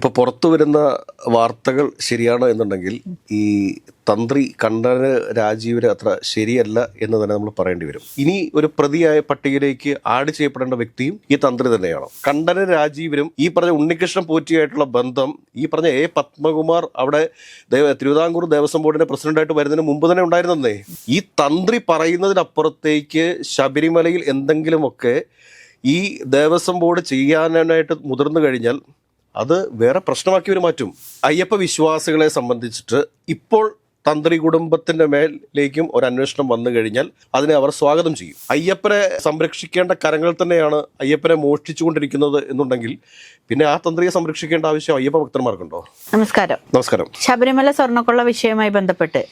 ഇപ്പൊ പുറത്തു വരുന്ന വാർത്തകൾ ശരിയാണോ എന്നുണ്ടെങ്കിൽ ഈ തന്ത്രി കണ്ഠന് രാജീവര് അത്ര ശരിയല്ല എന്ന് തന്നെ നമ്മൾ പറയേണ്ടി വരും. ഇനി ഒരു പ്രതിയായ പട്ടികയിലേക്ക് ആഡ് ചെയ്യപ്പെടേണ്ട വ്യക്തിയും ഈ തന്ത്രി തന്നെയാണ്. കണ്ഠന് രാജീവരും ഈ പറഞ്ഞ ഉണ്ണികൃഷ്ണൻ പോറ്റിയായിട്ടുള്ള ബന്ധം ഈ പറഞ്ഞ എ പത്മകുമാർ അവിടെ തിരുവിതാംകൂർ ദേവസ്വം ബോർഡിന്റെ പ്രസിഡന്റായിട്ട് വരുന്നതിന് മുമ്പ് തന്നെ ഉണ്ടായിരുന്നേ ഈ തന്ത്രി പറയുന്നതിനപ്പുറത്തേക്ക് ശബരിമലയിൽ എന്തെങ്കിലുമൊക്കെ ഈ ദേവസ്വം ബോർഡ് ചെയ്യാനായിട്ട് മുതിർന്നു കഴിഞ്ഞാൽ അത് വേറെ പ്രശ്നമാക്കി ഒരു മാറ്റും. അയ്യപ്പ വിശ്വാസികളെ സംബന്ധിച്ചിട്ട് ഇപ്പോൾ തന്ത്രി കുടുംബത്തിന്റെ മേലേക്കും ഒരു അന്വേഷണം വന്നു കഴിഞ്ഞാൽ അതിനെ അവർ സ്വാഗതം ചെയ്യും. അയ്യപ്പനെ സംരക്ഷിക്കേണ്ട കരങ്ങൾ തന്നെയാണ് അയ്യപ്പനെ മോഷ്ടിച്ചുകൊണ്ടിരിക്കുന്നത് എന്നുണ്ടെങ്കിൽ പിന്നെ ആ തന്ത്രിയെ സംരക്ഷിക്കേണ്ട ആവശ്യം അയ്യപ്പ ഭക്തന്മാർക്കുണ്ടോ? നമസ്കാരം. നമസ്കാരം. ശബരിമല സ്വർണക്കൊള്ള വിഷയവുമായി ബന്ധപ്പെട്ട്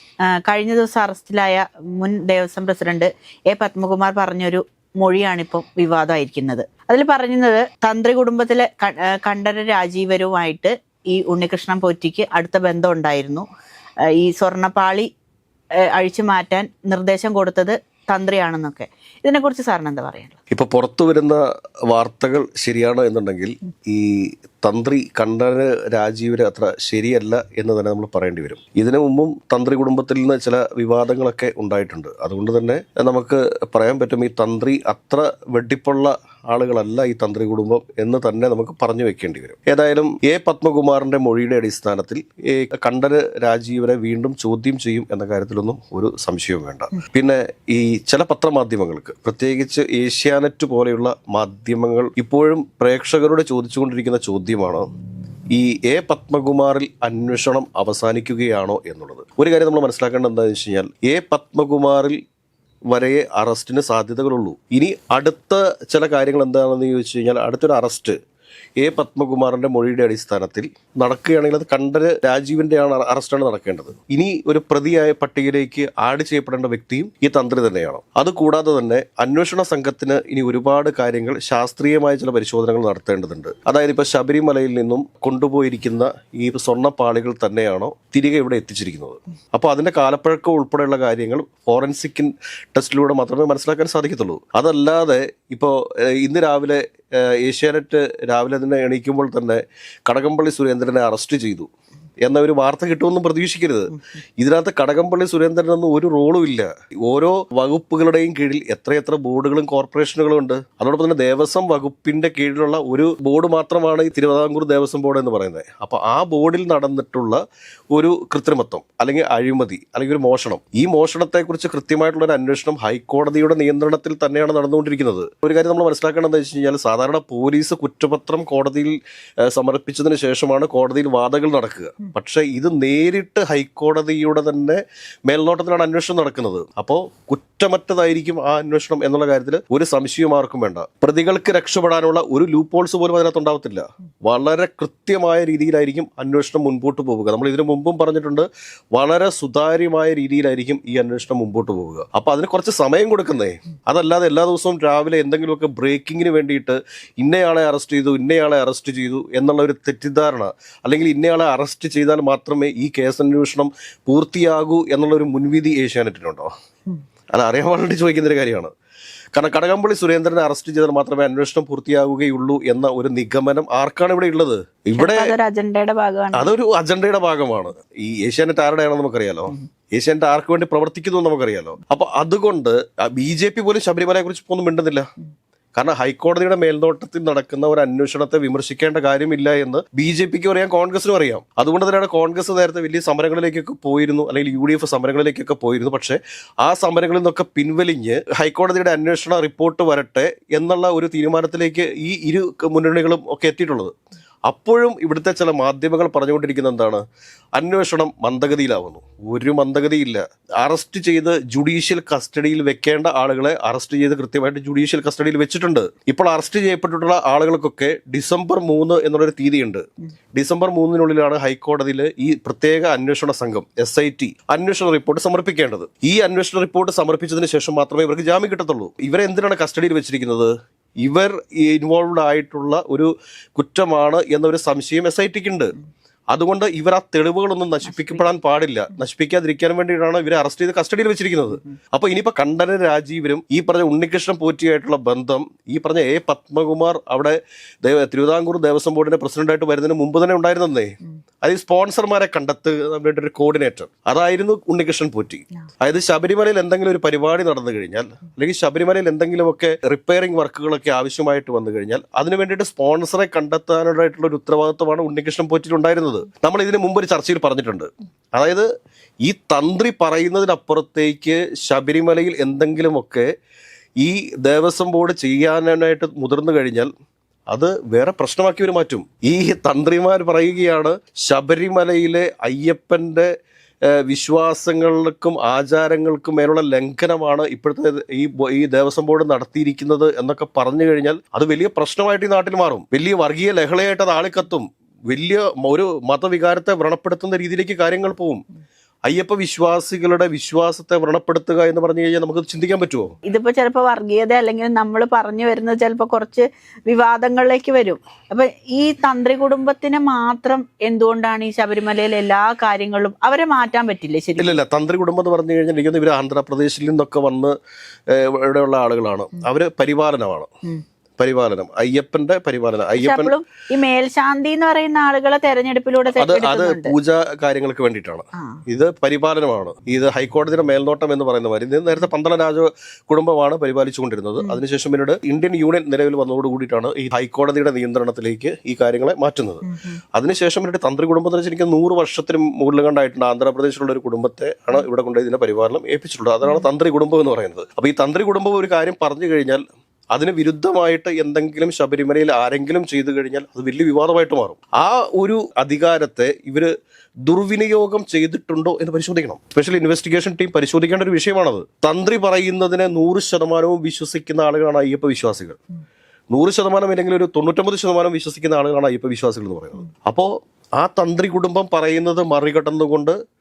കഴിഞ്ഞ ദിവസം അറസ്റ്റിലായ മുൻ ദേവസ്വം പ്രസിഡന്റ് എ പത്മകുമാർ പറഞ്ഞൊരു മൊഴിയാണിപ്പം വിവാദമായിരിക്കുന്നത്. അതിൽ പറയുന്നത് തന്ത്രി കുടുംബത്തിലെ കണ്ഠര രാജീവരുമായിട്ട് ഈ ഉണ്ണികൃഷ്ണൻ പോറ്റിക്ക് അടുത്ത ബന്ധം ഉണ്ടായിരുന്നു ഈ സ്വർണപ്പാളി അഴിച്ചു മാറ്റാൻ നിർദ്ദേശം കൊടുത്തത് തന്ത്രിയാണെന്നൊക്കെ. ഇതിനെക്കുറിച്ച് സാറിന് എന്താ പറയാനുള്ളത്? ഇപ്പൊ പുറത്തു വരുന്ന വാർത്തകൾ ശരിയാണ് എന്നുണ്ടെങ്കിൽ ഈ തന്ത്രി കണ്ഠന് രാജീവര് അത്ര ശരിയല്ല എന്ന് തന്നെ നമ്മൾ പറയേണ്ടി വരും. ഇതിനു മുമ്പും തന്ത്രി കുടുംബത്തിൽ നിന്ന് ചില വിവാദങ്ങളൊക്കെ ഉണ്ടായിട്ടുണ്ട്. അതുകൊണ്ട് തന്നെ നമുക്ക് പറയാൻ പറ്റും ഈ തന്ത്രി അത്ര വെട്ടിപ്പുള്ള ആളുകളല്ല ഈ തന്ത്രി കുടുംബം എന്ന് തന്നെ നമുക്ക് പറഞ്ഞു വെക്കേണ്ടി വരും. ഏതായാലും എ പത്മകുമാറിന്റെ മൊഴിയുടെ അടിസ്ഥാനത്തിൽ ഈ കണ്ഠന് രാജീവരെ വീണ്ടും ചോദ്യം ചെയ്യും എന്ന കാര്യത്തിലൊന്നും ഒരു സംശയവും വേണ്ട. പിന്നെ ഈ ചില പത്രമാധ്യമങ്ങൾക്ക് പ്രത്യേകിച്ച് ഏഷ്യാനെറ്റ് പോലെയുള്ള മാധ്യമങ്ങൾ ഇപ്പോഴും പ്രേക്ഷകരോട് ചോദിച്ചുകൊണ്ടിരിക്കുന്ന ചോദ്യമാണ് ഈ എ പത്മകുമാറിൽ അന്വേഷണം അവസാനിക്കുകയാണോ എന്നുള്ളത്. ഒരു കാര്യം നമ്മൾ മനസ്സിലാക്കേണ്ടത് എന്താണെന്ന് വെച്ച് കഴിഞ്ഞാൽ എ പത്മകുമാറിൽ വരെ അറസ്റ്റിന് സാധ്യതകളുള്ളൂ. ഇനി അടുത്ത ചില കാര്യങ്ങൾ എന്താണെന്ന് ചോദിച്ചു കഴിഞ്ഞാൽ അടുത്തൊരു അറസ്റ്റ് എ പത്മകുമാറിന്റെ മൊഴിയുടെ അടിസ്ഥാനത്തിൽ നടക്കുകയാണെങ്കിൽ അത് കണ്ടർ രാജീവിന്റെ ആണ് അറസ്റ്റാണ് നടക്കേണ്ടത്. ഇനി ഒരു പ്രതിയായ പട്ടികയിലേക്ക് ആഡ് ചെയ്യപ്പെടേണ്ട വ്യക്തിയും ഈ തന്ത്രി തന്നെയാണ്. അതുകൂടാതെ തന്നെ അന്വേഷണ സംഘത്തിന് ഇനി ഒരുപാട് കാര്യങ്ങൾ ശാസ്ത്രീയമായ ചില പരിശോധനകൾ നടത്തേണ്ടതുണ്ട്. അതായത് ഇപ്പൊ ശബരിമലയിൽ നിന്നും കൊണ്ടുപോയിരിക്കുന്ന ഈ സ്വർണപ്പാളികൾ തന്നെയാണോ തിരികെ ഇവിടെ എത്തിച്ചിരിക്കുന്നത്. അപ്പോൾ അതിന്റെ കാലപ്പഴക്കം ഉൾപ്പെടെയുള്ള കാര്യങ്ങൾ ഫോറൻസിക് ടെസ്റ്റിലൂടെ മാത്രമേ മനസ്സിലാക്കാൻ സാധിക്കത്തുള്ളൂ. അതല്ലാതെ ഇപ്പോൾ ഇന്ന് രാവിലെ ഏഷ്യാനെറ്റ് രാവിലെ തന്നെ എണീക്കുമ്പോൾ തന്നെ കടകംപള്ളി സുരേന്ദ്രനെ അറസ്റ്റ് ചെയ്തു. എന്ന ഒരു വാർത്ത കിട്ടുമെന്നും പ്രതീക്ഷിക്കരുത്. ഇതിനകത്ത് കടകംപള്ളി സുരേന്ദ്രൻ എന്ന ഒരു റോളും ഇല്ല. ഓരോ വകുപ്പുകളുടെയും കീഴിൽ എത്രയെത്ര ബോർഡുകളും കോർപ്പറേഷനുകളും ഉണ്ട്. അതോടൊപ്പം തന്നെ ദേവസ്വം വകുപ്പിന്റെ കീഴിലുള്ള ഒരു ബോർഡ് മാത്രമാണ് ഈ തിരുവിതാംകൂർ ദേവസ്വം ബോർഡ് എന്ന് പറയുന്നത്. അപ്പൊ ആ ബോർഡിൽ നടന്നിട്ടുള്ള ഒരു കൃത്രിമത്വം അല്ലെങ്കിൽ അഴിമതി അല്ലെങ്കിൽ ഒരു മോഷണം ഈ മോഷണത്തെക്കുറിച്ച് കൃത്യമായിട്ടുള്ള ഒരു അന്വേഷണം ഹൈക്കോടതിയുടെ നിയന്ത്രണത്തിൽ തന്നെയാണ് നടന്നുകൊണ്ടിരിക്കുന്നത്. ഒരു കാര്യം നമ്മൾ മനസ്സിലാക്കേണ്ടത് വെച്ച് കഴിഞ്ഞാൽ സാധാരണ പോലീസ് കുറ്റപത്രം കോടതിയിൽ സമർപ്പിച്ചതിന് ശേഷമാണ് കോടതിയിൽ വാദങ്ങൾ നടക്കുക. പക്ഷേ ഇത് നേരിട്ട് ഹൈക്കോടതിയുടെ തന്നെ മേൽനോട്ടത്തിലാണ് അന്വേഷണം നടക്കുന്നത്. അപ്പോൾ കുറ്റമറ്റതായിരിക്കും ആ അന്വേഷണം എന്നുള്ള കാര്യത്തിൽ ഒരു സംശയവും ആർക്കും വേണ്ട. പ്രതികൾക്ക് രക്ഷപ്പെടാനുള്ള ഒരു ലൂപ്പ് ഹോൾസ് പോലും അതിനകത്ത് ഉണ്ടാവത്തില്ല. വളരെ കൃത്യമായ രീതിയിലായിരിക്കും അന്വേഷണം മുൻപോട്ട് പോവുക. നമ്മൾ ഇതിനു മുമ്പും പറഞ്ഞിട്ടുണ്ട് വളരെ സുതാര്യമായ രീതിയിലായിരിക്കും ഈ അന്വേഷണം മുമ്പോട്ട് പോവുക. അപ്പൊ അതിന് കുറച്ച് സമയം കൊടുക്കുന്നേ. അതല്ലാതെ എല്ലാ ദിവസവും രാവിലെ എന്തെങ്കിലുമൊക്കെ ബ്രേക്കിങ്ങിന് വേണ്ടിയിട്ട് ഇന്നയാളെ അറസ്റ്റ് ചെയ്തു ഇന്നയാളെ അറസ്റ്റ് ചെയ്തു എന്നുള്ള ഒരു തെറ്റിദ്ധാരണ അല്ലെങ്കിൽ ഇന്നയാളെ അറസ്റ്റ് ചെയ്താൽ മാത്രമേ ഈ കേസ് അന്വേഷണം പൂർത്തിയാകൂ എന്നുള്ള ഒരു മുൻവിധി ഏഷ്യാനെറ്റിനുണ്ടോ അത് അറിയാൻ വേണ്ടി ചോദിക്കുന്ന ഒരു കാര്യമാണ്. കാരണം കടകംപള്ളി സുരേന്ദ്രനെ അറസ്റ്റ് ചെയ്താൽ മാത്രമേ അന്വേഷണം പൂർത്തിയാവുകയുള്ളൂ എന്ന ഒരു നിഗമനം ആർക്കാണ് ഇവിടെ ഉള്ളത്? ഇവിടെ അതൊരു അജണ്ടയുടെ ഭാഗമാണ്. ഈ ഏഷ്യാനെറ്റ് ആരുടെയാണെന്ന് നമുക്കറിയാലോ. ഏഷ്യാനെറ്റ് ആർക്ക് വേണ്ടി പ്രവർത്തിക്കുന്നു നമുക്കറിയാലോ. അപ്പൊ അതുകൊണ്ട് ബി ജെ പി പോലും ശബരിമലയെ കുറിച്ച് ഒന്നും മിണ്ടുന്നില്ല. കാരണം ഹൈക്കോടതിയുടെ മേൽനോട്ടത്തിൽ നടക്കുന്ന ഒരു അന്വേഷണത്തെ വിമർശിക്കേണ്ട കാര്യമില്ല എന്ന് ബി ജെ പിക്കും അറിയാം കോൺഗ്രസിനും അറിയാം. അതുകൊണ്ട് തന്നെയാണ് കോൺഗ്രസ് നേരത്തെ വലിയ സമരങ്ങളിലേക്കൊക്കെ പോയിരുന്നു അല്ലെങ്കിൽ യു ഡി എഫ് സമരങ്ങളിലേക്കൊക്കെ പോയിരുന്നു. പക്ഷേ ആ സമരങ്ങളിൽ നിന്നൊക്കെ പിൻവലിഞ്ഞ് ഹൈക്കോടതിയുടെ അന്വേഷണ റിപ്പോർട്ട് വരട്ടെ എന്നുള്ള ഒരു തീരുമാനത്തിലേക്ക് ഈ ഇരു മുന്നണികളും ഒക്കെ എത്തിയിട്ടുള്ളത്. അപ്പോഴും ഇവിടുത്തെ ചില മാധ്യമങ്ങൾ പറഞ്ഞുകൊണ്ടിരിക്കുന്ന എന്താണ്? അന്വേഷണം മന്ദഗതിയിലാവുന്നു. ഒരു മന്ദഗതിയില്ല. അറസ്റ്റ് ചെയ്ത് ജുഡീഷ്യൽ കസ്റ്റഡിയിൽ വെക്കേണ്ട ആളുകളെ അറസ്റ്റ് ചെയ്ത് കൃത്യമായിട്ട് ജുഡീഷ്യൽ കസ്റ്റഡിയിൽ വെച്ചിട്ടുണ്ട്. ഇപ്പോൾ അറസ്റ്റ് ചെയ്യപ്പെട്ടിട്ടുള്ള ആളുകൾക്കൊക്കെ ഡിസംബർ മൂന്ന് എന്നുള്ളൊരു തീയതിയുണ്ട്. ഡിസംബർ മൂന്നിനുള്ളിലാണ് ഹൈക്കോടതിയിൽ ഈ പ്രത്യേക അന്വേഷണ സംഘം എസ് ഐ ടി അന്വേഷണ റിപ്പോർട്ട് സമർപ്പിക്കേണ്ടത്. ഈ അന്വേഷണ റിപ്പോർട്ട് സമർപ്പിച്ചതിന് ശേഷം മാത്രമേ ഇവർക്ക് ജാമ്യം കിട്ടത്തുള്ളൂ. ഇവരെ എന്തിനാണ് കസ്റ്റഡിയിൽ വെച്ചിരിക്കുന്നത്? ഇവർ ഇൻവോൾവ്ഡ് ആയിട്ടുള്ള ഒരു കുറ്റമാണ് എന്നൊരു സംശയം എസ് ഐ ടിക്ക് ഉണ്ട്. അതുകൊണ്ട് ഇവർ ആ തെളിവുകളൊന്നും നശിപ്പിക്കപ്പെടാൻ പാടില്ല. നശിപ്പിക്കാതിരിക്കാൻ വേണ്ടിയിട്ടാണ് ഇവരെ അറസ്റ്റ് ചെയ്ത് കസ്റ്റഡിയിൽ വെച്ചിരിക്കുന്നത്. അപ്പൊ ഇനിയിപ്പോ കണ്ഠന രാജീവരും ഈ പറഞ്ഞ ഉണ്ണികൃഷ്ണൻ പോറ്റിയായിട്ടുള്ള ബന്ധം ഈ പറഞ്ഞ എ പത്മകുമാർ അവിടെ തിരുവിതാംകൂർ ദേവസ്വം ബോർഡിന്റെ പ്രസിഡന്റായിട്ട് വരുന്നതിന് മുമ്പ് തന്നെ ഉണ്ടായിരുന്നേ അത് ഈ സ്പോൺസർമാരെ കണ്ടെത്തുക വേണ്ടി ഒരു കോർഡിനേറ്റർ അതായിരുന്നു ഉണ്ണികൃഷ്ണൻ പോറ്റി. അതായത് ശബരിമലയിൽ എന്തെങ്കിലും ഒരു പരിപാടി നടന്നു കഴിഞ്ഞാൽ അല്ലെങ്കിൽ ശബരിമലയിൽ എന്തെങ്കിലുമൊക്കെ റിപ്പയറിംഗ് വർക്കുകളൊക്കെ ആവശ്യമായിട്ട് വന്നു കഴിഞ്ഞാൽ അതിനു വേണ്ടിയിട്ട് സ്പോൺസറെ കണ്ടെത്താനായിട്ടുള്ള ഒരു ഉത്തരവാദിത്വമാണ് ഉണ്ണികൃഷ്ണൻ പോറ്റിൽ ഉണ്ടായിരുന്നത് നമ്മൾ ഇതിന് മുമ്പ് ഒരു ചർച്ചയിൽ പറഞ്ഞിട്ടുണ്ട്. അതായത് ഈ തന്ത്രി പറയുന്നതിനപ്പുറത്തേക്ക് ശബരിമലയിൽ എന്തെങ്കിലുമൊക്കെ ഈ ദേവസ്വം ബോർഡ് ചെയ്യാനായിട്ട് മുതിർന്നു കഴിഞ്ഞാൽ അത് വേറെ പ്രശ്നമാക്കി ഒരു മാറ്റും. ഈ തന്ത്രിമാർ പറയുകയാണ് ശബരിമലയിലെ അയ്യപ്പന്റെ വിശ്വാസങ്ങൾക്കും ആചാരങ്ങൾക്കും മേലുള്ള ലംഘനമാണ് ഇപ്പോഴത്തെ ഈ ഈ ദേവസ്വം ബോർഡ് നടത്തിയിരിക്കുന്നത് എന്നൊക്കെ പറഞ്ഞു കഴിഞ്ഞാൽ അത് വലിയ പ്രശ്നമായിട്ട് ഈ നാട്ടിൽ മാറും. വലിയ വർഗീയ ലഹളയായിട്ട് അത് ആളിക്കത്തും. വലിയ ഒരു മതവികാരത്തെ വ്രണപ്പെടുത്തുന്ന രീതിയിലേക്ക് കാര്യങ്ങൾ പോവും. അയ്യപ്പ വിശ്വാസികളുടെ വിശ്വാസത്തെ വ്രണപ്പെടുത്തുക എന്ന് പറഞ്ഞു കഴിഞ്ഞാൽ നമുക്ക് ചിന്തിക്കാൻ പറ്റുമോ ഇതിപ്പോ ചിലപ്പോ വർഗീയത അല്ലെങ്കിൽ നമ്മൾ പറഞ്ഞു വരുന്നത് ചിലപ്പോ കുറച്ച് വിവാദങ്ങളിലേക്ക് വരും. അപ്പൊ ഈ തന്ത്രി കുടുംബത്തിന് മാത്രം എന്തുകൊണ്ടാണ് ഈ ശബരിമലയിലെ എല്ലാ കാര്യങ്ങളും അവരെ മാറ്റാൻ പറ്റില്ലേ ശരി? ഇല്ല തന്ത്രി കുടുംബം എന്ന് പറഞ്ഞു കഴിഞ്ഞാൽ ഇവർ ആന്ധ്രാപ്രദേശിൽ നിന്നൊക്കെ വന്ന് ഇവിടെയുള്ള ആളുകളാണ്. അവർ പരിപാലനമാണ്. പരിപാലനം. അയ്യപ്പന്റെ പരിപാലനം. അയ്യപ്പൻ ഈ മേൽശാന്തി എന്ന് പറയുന്ന ആളുകളെ തെരഞ്ഞെടുപ്പിലൂടെ അത് അത് പൂജാ കാര്യങ്ങൾക്ക് വേണ്ടിയിട്ടാണ്. ഇത് പരിപാലനമാണ്. ഇത് ഹൈക്കോടതിയുടെ മേൽനോട്ടം എന്ന് പറയുന്ന മാതിരി നേരത്തെ പന്തള രാജ കുടുംബമാണ് പരിപാലിച്ചുകൊണ്ടിരുന്നത്. അതിനുശേഷം പിന്നീട് ഇന്ത്യൻ യൂണിയൻ നിലവിൽ വന്നതോടുകൂടിയിട്ടാണ് ഈ ഹൈക്കോടതിയുടെ നിയന്ത്രണത്തിലേക്ക് ഈ കാര്യങ്ങളെ മാറ്റുന്നത്. അതിനുശേഷം പിന്നീട് തന്ത്രി കുടുംബം എന്ന് വെച്ചാൽ എനിക്ക് നൂറ് വർഷത്തിന് മുകളിൽ കണ്ടായിട്ടുണ്ട്. ആന്ധ്രാപ്രദേശിലുള്ള ഒരു കുടുംബത്തെ ആണ് ഇവിടെ കൊണ്ടുപോയി ഇതിന്റെ പരിപാലനം ഏൽപ്പിച്ചിട്ടുള്ളത്. അതാണ് തന്ത്രി കുടുംബം എന്ന് പറയുന്നത്. അപ്പൊ ഈ തന്ത്രി കുടുംബം ഒരു കാര്യം പറഞ്ഞു കഴിഞ്ഞാൽ അതിന് വിരുദ്ധമായിട്ട് എന്തെങ്കിലും ശബരിമലയിൽ ആരെങ്കിലും ചെയ്തു കഴിഞ്ഞാൽ അത് വലിയ വിവാദമായിട്ട് മാറും. ആ ഒരു അധികാരത്തെ ഇവർ ദുർവിനിയോഗം ചെയ്തിട്ടുണ്ടോ എന്ന് പരിശോധിക്കണം. സ്പെഷ്യൽ ഇൻവെസ്റ്റിഗേഷൻ ടീം പരിശോധിക്കേണ്ട ഒരു വിഷയമാണത്. തന്ത്രി പറയുന്നതിനെ നൂറ് ശതമാനവും വിശ്വസിക്കുന്ന ആളുകളാണ് അയ്യപ്പ വിശ്വാസികൾ. നൂറ് ശതമാനം അല്ലെങ്കിൽ ഒരു തൊണ്ണൂറ്റൊമ്പത് ശതമാനം വിശ്വസിക്കുന്ന ആളുകളാണ് അയ്യപ്പ വിശ്വാസികൾ എന്ന് പറയുന്നത്. അപ്പോൾ ആ തന്ത്രി കുടുംബം പറയുന്നത് മറികടന്നുകൊണ്ട്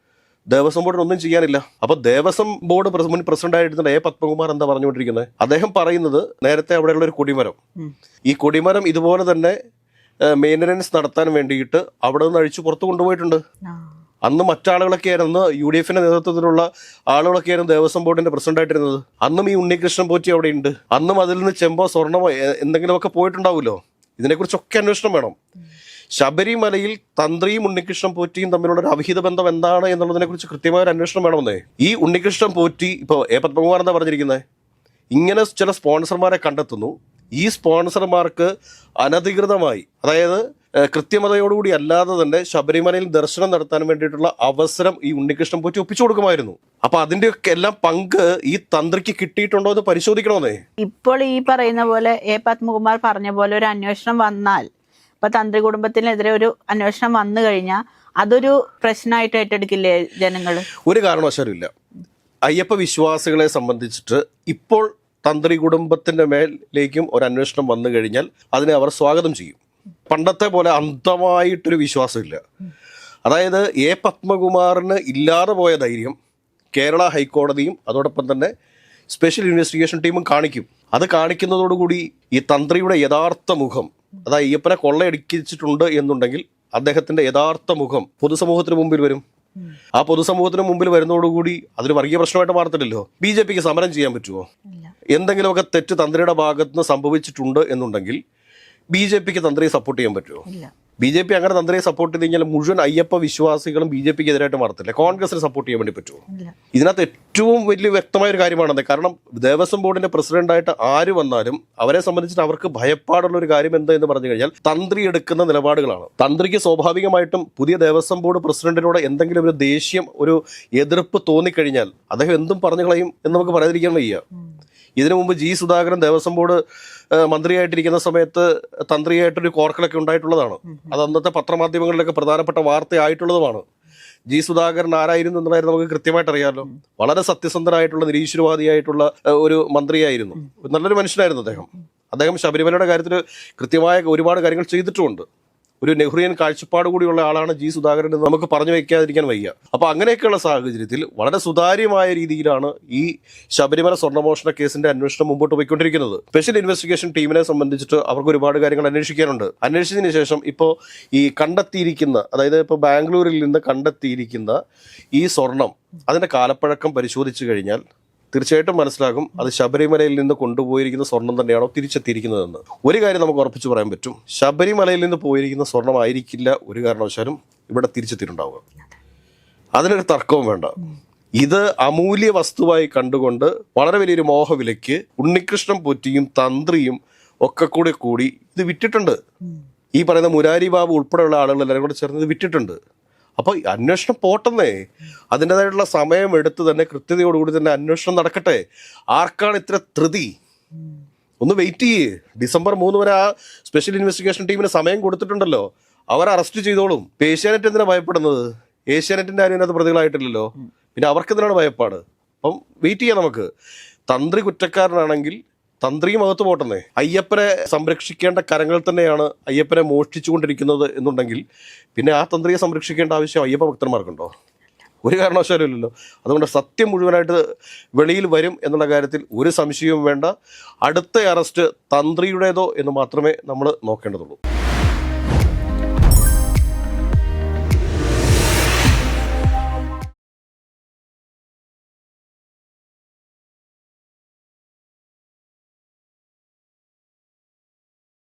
ദേവസ്വം ബോർഡിന് ഒന്നും ചെയ്യാനില്ല. അപ്പൊ ദേവസ്വം ബോർഡ് മുൻ പ്രസിഡന്റ് ആയിരുന്ന എ പത്മകുമാർ എന്താ പറഞ്ഞുകൊണ്ടിരിക്കുന്നത് അദ്ദേഹം പറയുന്നത് നേരത്തെ അവിടെയുള്ള ഒരു കൊടിമരം. ഈ കൊടിമരം ഇതുപോലെ തന്നെ മെയിന്റനൻസ് നടത്താൻ വേണ്ടിയിട്ട് അവിടെ നിന്ന് അഴിച്ചു പുറത്തു കൊണ്ടുപോയിട്ടുണ്ട്. അന്ന് മറ്റാളുകളൊക്കെ ആയിരുന്നു യു ഡി എഫിന്റെ നേതൃത്വത്തിലുള്ള ആളുകളൊക്കെ ആയിരുന്നു ദേവസ്വം ബോർഡിന്റെ പ്രസിഡന്റ് ആയിട്ടിരുന്നത് അന്നും ഈ ഉണ്ണികൃഷ്ണൻ പോറ്റി അവിടെ ഉണ്ട് അന്നും അതിൽ നിന്ന് ചെമ്പോ സ്വർണമോ എന്തെങ്കിലുമൊക്കെ പോയിട്ടുണ്ടാവുമല്ലോ. ഇതിനെക്കുറിച്ചൊക്കെ അന്വേഷണം വേണം. ശബരിമലയിൽ തന്ത്രിയും ഉണ്ണികൃഷ്ണൻ പോറ്റിയും തമ്മിലുള്ള ഒരു അവിഹിത ബന്ധം എന്താണ് എന്നുള്ളതിനെ കുറിച്ച് കൃത്യമായ ഒരു അന്വേഷണം വേണമെന്നേ. ഈ ഉണ്ണികൃഷ്ണൻ പോറ്റി ഇപ്പോൾ എ പത്മകുമാർ എന്താ പറഞ്ഞിരിക്കുന്നത് ഇങ്ങനെ ചില സ്പോൺസർമാരെ കണ്ടെത്തുന്നു. ഈ സ്പോൺസർമാർക്ക് അനധികൃതമായി അതായത് കൃത്യമതയോടുകൂടി അല്ലാതെ തന്നെ ശബരിമലയിൽ ദർശനം നടത്താൻ വേണ്ടിയിട്ടുള്ള അവസരം ഈ ഉണ്ണികൃഷ്ണൻ പോറ്റി ഒപ്പിച്ചു കൊടുക്കുമായിരുന്നു. അപ്പൊ അതിന്റെയൊക്കെ എല്ലാം പങ്ക് ഈ തന്ത്രിക്ക് കിട്ടിയിട്ടുണ്ടോ എന്ന് പരിശോധിക്കണമെന്നേ? ഇപ്പോൾ ഈ പറയുന്ന പോലെ എ പത്മകുമാർ പറഞ്ഞ പോലെ ഒരു അന്വേഷണം വന്നാൽ ഇപ്പൊ തന്ത്രി കുടുംബത്തിനെതിരെ ഒരു അന്വേഷണം വന്നു കഴിഞ്ഞാൽ അതൊരു പ്രശ്നമായിട്ട് ഏറ്റെടുക്കില്ലേ ജനങ്ങൾ ഒരു കാരണവശാലും ഇല്ല അയ്യപ്പ വിശ്വാസികളെ സംബന്ധിച്ചിട്ട് ഇപ്പോൾ തന്ത്രി കുടുംബത്തിന്റെ മേലേക്കും ഒരു അന്വേഷണം വന്നു കഴിഞ്ഞാൽ അതിനെ അവർ സ്വാഗതം ചെയ്യും. പണ്ടത്തെ പോലെ അന്ധമായിട്ടൊരു വിശ്വാസമില്ല. അതായത് എ പത്മകുമാറിന് ഇല്ലാതെ പോയ ധൈര്യം കേരള ഹൈക്കോടതിയും അതോടൊപ്പം തന്നെ സ്പെഷ്യൽ ഇൻവെസ്റ്റിഗേഷൻ ടീമും കാണിക്കും. അത് കാണിക്കുന്നതോടുകൂടി ഈ തന്ത്രിയുടെ യഥാർത്ഥ മുഖം അതായത് അയ്യപ്പനെ കൊള്ളയടിക്കിച്ചിട്ടുണ്ട് എന്നുണ്ടെങ്കിൽ അദ്ദേഹത്തിന്റെ യഥാർത്ഥ മുഖം പൊതുസമൂഹത്തിന് മുമ്പിൽ വരും. ആ പൊതുസമൂഹത്തിന് മുമ്പിൽ വരുന്നതോടുകൂടി അതൊരു വർഗീയ പ്രശ്നമായിട്ട് മാറത്തില്ലല്ലോ. ബി ജെ പിക്ക് സമരം ചെയ്യാൻ പറ്റുമോ? എന്തെങ്കിലുമൊക്കെ തെറ്റ് തന്ത്രിയുടെ ഭാഗത്ത് നിന്ന് സംഭവിച്ചിട്ടുണ്ട് എന്നുണ്ടെങ്കിൽ ബി ജെ പിക്ക് തന്ത്രിയെ സപ്പോർട്ട് ചെയ്യാൻ പറ്റുമോ ബി ജെ പി അങ്ങനെ തന്ത്രിയെ സപ്പോർട്ട് ചെയ്ത് കഴിഞ്ഞാൽ മുഴുവൻ അയ്യപ്പ വിശ്വാസികളും ബി ജെ പിക്ക് എതിരായിട്ട് മാറത്തില്ല. കോൺഗ്രസിനെ സപ്പോർട്ട് ചെയ്യാൻ വേണ്ടി പറ്റുമോ ഇതിനകത്ത് ഏറ്റവും വലിയ വ്യക്തമായ ഒരു കാര്യമാണത് കാരണം ദേവസ്വം ബോർഡിന്റെ പ്രസിഡന്റായിട്ട് ആര് വന്നാലും അവരെ സംബന്ധിച്ചിട്ട് അവർക്ക് ഭയപ്പാടുള്ള ഒരു കാര്യം എന്താ എന്ന് പറഞ്ഞു കഴിഞ്ഞാൽ തന്ത്രി എടുക്കുന്ന നിലപാടുകളാണ്. തന്ത്രിക്ക് സ്വാഭാവികമായിട്ടും പുതിയ ദേവസ്വം ബോർഡ് പ്രസിഡന്റിനോട് എന്തെങ്കിലും ഒരു ദേഷ്യം ഒരു എതിർപ്പ് തോന്നിക്കഴിഞ്ഞാൽ അദ്ദേഹം എന്തും പറഞ്ഞു കളയും എന്ന് നമുക്ക് പറയാതിരിക്കാൻ വയ്യ. ഇതിനു മുമ്പ് ജി സുധാകരൻ ദേവസ്വം ബോർഡ് മന്ത്രിയായിട്ടിരിക്കുന്ന സമയത്ത് തന്ത്രിയായിട്ടൊരു കോർക്കലൊക്കെ ഉണ്ടായിട്ടുള്ളതാണ്. അത് അന്നത്തെ പത്രമാധ്യമങ്ങളിലൊക്കെ പ്രധാനപ്പെട്ട വാർത്തയായിട്ടുള്ളതുമാണ്. ജി സുധാകരൻ ആരായിരുന്നു എന്നുള്ളത് നമുക്ക് കൃത്യമായിട്ട് അറിയാമല്ലോ വളരെ സത്യസന്ധനായിട്ടുള്ള നിരീശ്വരവാദിയായിട്ടുള്ള ഒരു മന്ത്രിയായിരുന്നു. നല്ലൊരു മനുഷ്യനായിരുന്നു അദ്ദേഹം. അദ്ദേഹം ശബരിമലയുടെ കാര്യത്തിൽ കൃത്യമായ ഒരുപാട് കാര്യങ്ങൾ ചെയ്തിട്ടുമുണ്ട്. ഒരു നെഹ്റിയൻ കാഴ്ചപ്പാട് കൂടിയുള്ള ആളാണ് ജി സുധാകരൻ എന്ന് നമുക്ക് പറഞ്ഞു വെക്കാതിരിക്കാൻ വയ്യ. അപ്പൊ അങ്ങനെയൊക്കെയുള്ള സാഹചര്യത്തിൽ വളരെ സുതാര്യമായ രീതിയിലാണ് ഈ ശബരിമല സ്വർണമോഷണ കേസിന്റെ അന്വേഷണം മുമ്പോട്ട് പോയിക്കൊണ്ടിരിക്കുന്നത്. സ്പെഷ്യൽ ഇൻവെസ്റ്റിഗേഷൻ ടീമിനെ സംബന്ധിച്ചിട്ട് അവർക്ക് ഒരുപാട് കാര്യങ്ങൾ അന്വേഷിക്കാനുണ്ട്. അന്വേഷിച്ചതിന് ശേഷം ഇപ്പോൾ ഈ കണ്ടെത്തിയിരിക്കുന്ന അതായത് ഇപ്പോൾ ബാംഗ്ലൂരിൽ നിന്ന് കണ്ടെത്തിയിരിക്കുന്ന ഈ സ്വർണം അതിന്റെ കാലപ്പഴക്കം പരിശോധിച്ചു കഴിഞ്ഞാൽ തീർച്ചയായിട്ടും മനസ്സിലാകും. അത് ശബരിമലയിൽ നിന്ന് കൊണ്ടുപോയിരിക്കുന്ന സ്വർണം തന്നെയാണോ തിരിച്ചെത്തിയിരിക്കുന്നതെന്ന്. ഒരു കാര്യം നമുക്ക് ഉറപ്പിച്ച് പറയാൻ പറ്റും. ശബരിമലയിൽ നിന്ന് പോയിരിക്കുന്ന സ്വർണമായിരിക്കില്ല ഒരു കാരണവശാലും ഇവിടെ തിരിച്ചെത്തിയിട്ടുണ്ടാവുക. അതിനൊരു തർക്കവും വേണ്ട. ഇത് അമൂല്യ വസ്തുവായി കണ്ടുകൊണ്ട് വളരെ വലിയൊരു മോഹവിലയ്ക്ക് ഉണ്ണികൃഷ്ണൻ പൊറ്റിയും തന്ത്രിയും ഒക്കെ കൂടെ കൂടി ഇത് വിറ്റിട്ടുണ്ട്. ഈ പറയുന്ന മുരാരി ബാബു ഉൾപ്പെടെയുള്ള ആളുകൾ എല്ലാവരും കൂടെ ചേർന്ന് ഇത് വിറ്റിട്ടുണ്ട്. അപ്പോൾ അന്വേഷണം പോട്ടെന്നേ. അതിന്റെതായിട്ടുള്ള സമയം എടുത്ത് തന്നെ കൃത്യതയോടുകൂടി തന്നെ അന്വേഷണം നടക്കട്ടെ. ആർക്കാണ് ഇത്ര ധൃതി? ഒന്ന് വെയിറ്റ് ചെയ്യേ. ഡിസംബർ മൂന്ന് വരെ ആ സ്പെഷ്യൽ ഇൻവെസ്റ്റിഗേഷൻ ടീമിന് സമയം കൊടുത്തിട്ടുണ്ടല്ലോ. അവർ അറസ്റ്റ് ചെയ്തോളും. ഏഷ്യാനെറ്റ് എന്തിനാണ് ഭയപ്പെടുന്നത്? ഏഷ്യാനെറ്റിന്റെ ആരും ഇതിനകത്ത് പ്രതികളായിട്ടില്ലല്ലോ. പിന്നെ അവർക്ക് എന്തിനാണ് ഭയപ്പാട്? അപ്പം വെയിറ്റ് ചെയ്യാം നമുക്ക്. തന്ത്രി കുറ്റക്കാരനാണെങ്കിൽ തന്ത്രിയും അകത്ത് പോട്ടെന്നേ. അയ്യപ്പനെ സംരക്ഷിക്കേണ്ട കരങ്ങൾ തന്നെയാണ് അയ്യപ്പനെ മോഷ്ടിച്ചുകൊണ്ടിരിക്കുന്നത് എന്നുണ്ടെങ്കിൽ പിന്നെ ആ തന്ത്രിയെ സംരക്ഷിക്കേണ്ട ആവശ്യം അയ്യപ്പ ഭക്തന്മാർക്കുണ്ടോ? ഒരു കാരണവശാലും ഇല്ലല്ലോ. അതുകൊണ്ട് സത്യം മുഴുവനായിട്ട് വെളിയിൽ വരും എന്നുള്ള കാര്യത്തിൽ ഒരു സംശയവും വേണ്ട. അടുത്ത അറസ്റ്റ് തന്ത്രിയുടേതോ എന്ന് മാത്രമേ നമ്മൾ നോക്കേണ്ടതുള്ളൂ.